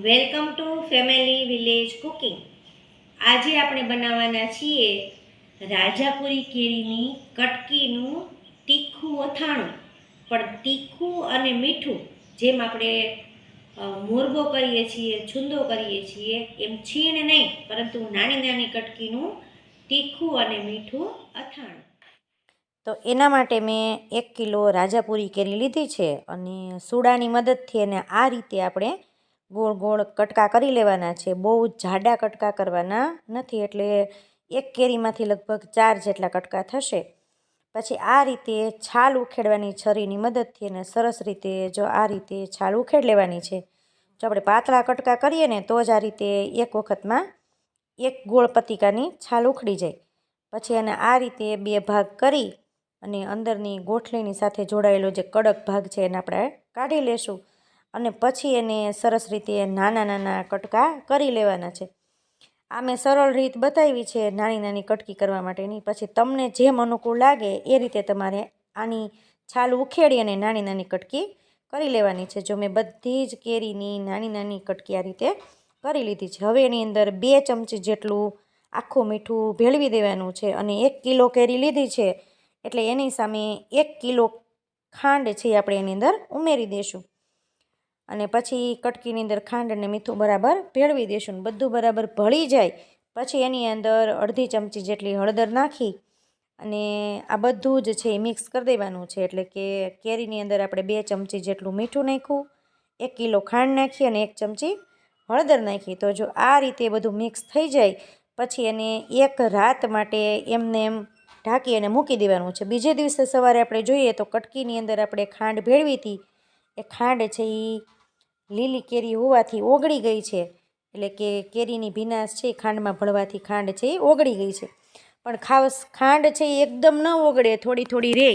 Welcome to family village cooking. આજે આપણે બનાવવાના છીએ રાજાપુરી કેરીની કટકીનું તીખું અથાણું. પણ તીખું અને મીઠું જેમ આપણે મોરબો કરીએ છીએ, છુંદો કરીએ છીએ, એમ છીણ નહીં, પરંતુ નાની નાની કટકીનું તીખું અને મીઠું અથાણું. તો એના માટે મેં એક કિલો રાજાપુરી કેરી લીધી છે અને સુડાની મદદથી એને આ રીતે આપણે ગોળ ગોળ કટકા કરી લેવાના છે. બહુ જાડા કટકા કરવાના નથી. એટલે એક કેરીમાંથી લગભગ ચાર જેટલા કટકા થશે. પછી આ રીતે છાલ ઉખેડવાની છરીની મદદથી એને સરસ રીતે જો આ રીતે છાલ ઉખેડ લેવાની છે, જો આપણે પાતળા કટકા કરીએ ને તો જ આ રીતે એક વખતમાં એક ગોળ પતિકાની છાલ ઉખડી જાય. પછી એને આ રીતે બે ભાગ કરી અને અંદરની ગોઠલીની સાથે જોડાયેલો જે કડક ભાગ છે એને આપણે કાઢી લેશું. અને પછી એને સરસ રીતે નાના નાના કટકા કરી લેવાના છે. આ મેં સરળ રીત બતાવી છે નાની નાની કટકી કરવા માટેની. પછી તમને જેમ અનુકૂળ લાગે એ રીતે તમારે આની છાલ ઉખેડી અને નાની નાની કટકી કરી લેવાની છે. જો મેં બધી જ કેરીની નાની નાની કટકી આ રીતે કરી લીધી છે. હવે એની અંદર બે ચમચી જેટલું આખું મીઠું ભેળવી દેવાનું છે અને એક કિલો કેરી લીધી છે. એટલે એની સામે એક કિલો ખાંડ છે આપણે એની અંદર ઉમેરી દઈશું અને પછી કટકીની અંદર ખાંડ અને મીઠું બરાબર ભેળવી દેશું બધું બરાબર ભળી જાય. પછી એની અંદર અડધી ચમચી જેટલી હળદર નાખી અને આ બધું જ છે એ મિક્સ કરી દેવાનું છે. એટલે કે કેરીની અંદર આપણે બે ચમચી જેટલું મીઠું નાખ્યું, એક કિલો ખાંડ નાખી અને એક ચમચી હળદર નાખી. તો જો આ રીતે બધું મિક્સ થઈ જાય, પછી એને એક રાત માટે એમને એમ ઢાંકી અને મૂકી દેવાનું છે. બીજે દિવસે સવારે આપણે જોઈએ તો કટકીની અંદર આપણે ખાંડ ભેળવી હતી. એ ખાંડ છે એ લીલી કેરી હોવાથી ઓગળી ગઈ છે. એટલે કે કેરીની ભીનાશ છે, ખાંડમાં ભળવાથી ખાંડ છે, એ ઓગળી ગઈ છે. પણ ખાસ ખાંડ છે એ એકદમ ન ઓગળે, થોડી થોડી રહે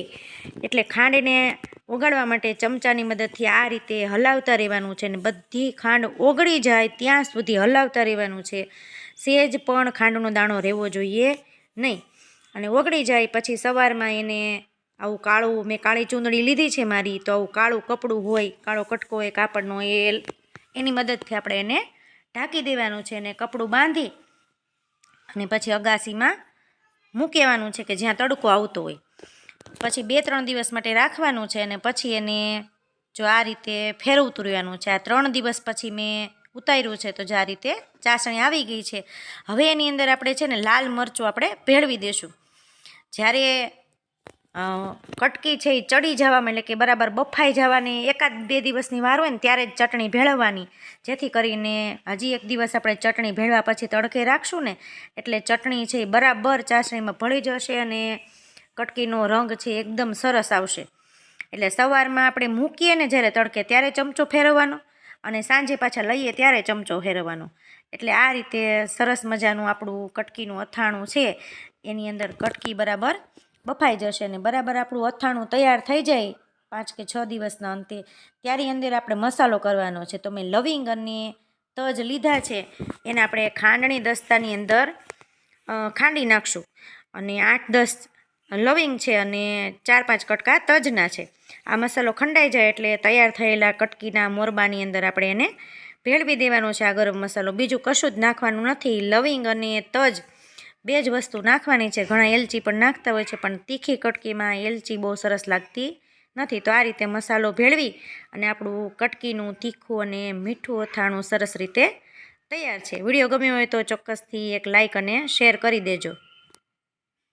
એટલે ખાંડને ઓગાળવા માટે ચમચાની મદદથી આ રીતે હલાવતા રહેવાનું છે ને બધી ખાંડ ઓગળી જાય ત્યાં સુધી હલાવતા રહેવાનું છે. સેજ પણ ખાંડનો દાણો રહેવો જોઈએ નહીં. અને ઓગળી જાય પછી સવારમાં એને આવું કાળું, મેં કાળી ચૂંદડી લીધી છે મારી, તો આવું કાળું કપડું હોય, કાળો કટકો હોય કાપડનો એ એની મદદથી આપણે એને ઢાંકી દેવાનું છે અને કપડું બાંધી અને પછી અગાસીમાં મૂકેવાનું છે કે જ્યાં તડકો આવતો હોય. પછી બે, ત્રણ દિવસ માટે રાખવાનું છે અને પછી એને જો આ રીતે ફેરવતું રહેવાનું છે. આ ત્રણ દિવસ પછી મેં ઉતાર્યું છે તો જો આ રીતે ચાસણી આવી ગઈ છે. હવે એની અંદર આપણે છે ને લાલ મરચું આપણે ભેળવી દઈશું જ્યારે કટકી છે એ ચડી જવામાં એટલે કે બરાબર બફાઈ જવાની. એકાદ બે દિવસની વાર હોય ને ત્યારે જ ચટણી ભેળવવાની. જેથી કરીને હજી એક દિવસ આપણે ચટણી ભેળવા પછી તડકે રાખશું ને, એટલે ચટણી છે એ બરાબર ચાસણીમાં ભળી જશે અને કટકીનો રંગ છે એકદમ સરસ આવશે. એટલે સવારમાં આપણે મૂકીએ ને જ્યારે તડકે ત્યારે ચમચો ફેરવવાનો અને સાંજે પાછા લઈએ ત્યારે ચમચો ફેરવવાનો. એટલે આ રીતે સરસ મજાનું આપણું કટકીનું અથાણું છે. એની અંદર કટકી બરાબર બફાઈ જશે અને બરાબર આપણું અથાણું તૈયાર થઈ જાય પાંચ કે છ દિવસના અંતે. ત્યારી અંદર આપણે મસાલો કરવાનો છે. તો મેં લવિંગ અને તજ લીધા છે. એને આપણે ખાંડણી દસ્તાની અંદર ખાંડી નાખશું. અને આઠ દસ લવિંગ છે અને ચાર પાંચ કટકા તજના છે. આ મસાલો ખંડાઈ જાય એટલે તૈયાર થયેલા કટકીના મોરબાની અંદર આપણે એને ભેળવી દેવાનો છે. આ ગરમ મસાલો. બીજું કશું જ નાખવાનું નથી. લવિંગ અને તજ બે જ વસ્તુ નાખવાની છે. ઘણા એલચી પણ નાખતા હોય છે, પણ તીખી કટકીમાં એલચી બહુ સરસ લાગતી નથી. તો આ રીતે મસાલો ભેળવી અને આપણું કટકીનું તીખું અને મીઠું અથાણું સરસ રીતે તૈયાર છે. વીડિયો ગમ્યો હોય તો ચોક્કસથી એક લાઇક અને શેર કરી દેજો.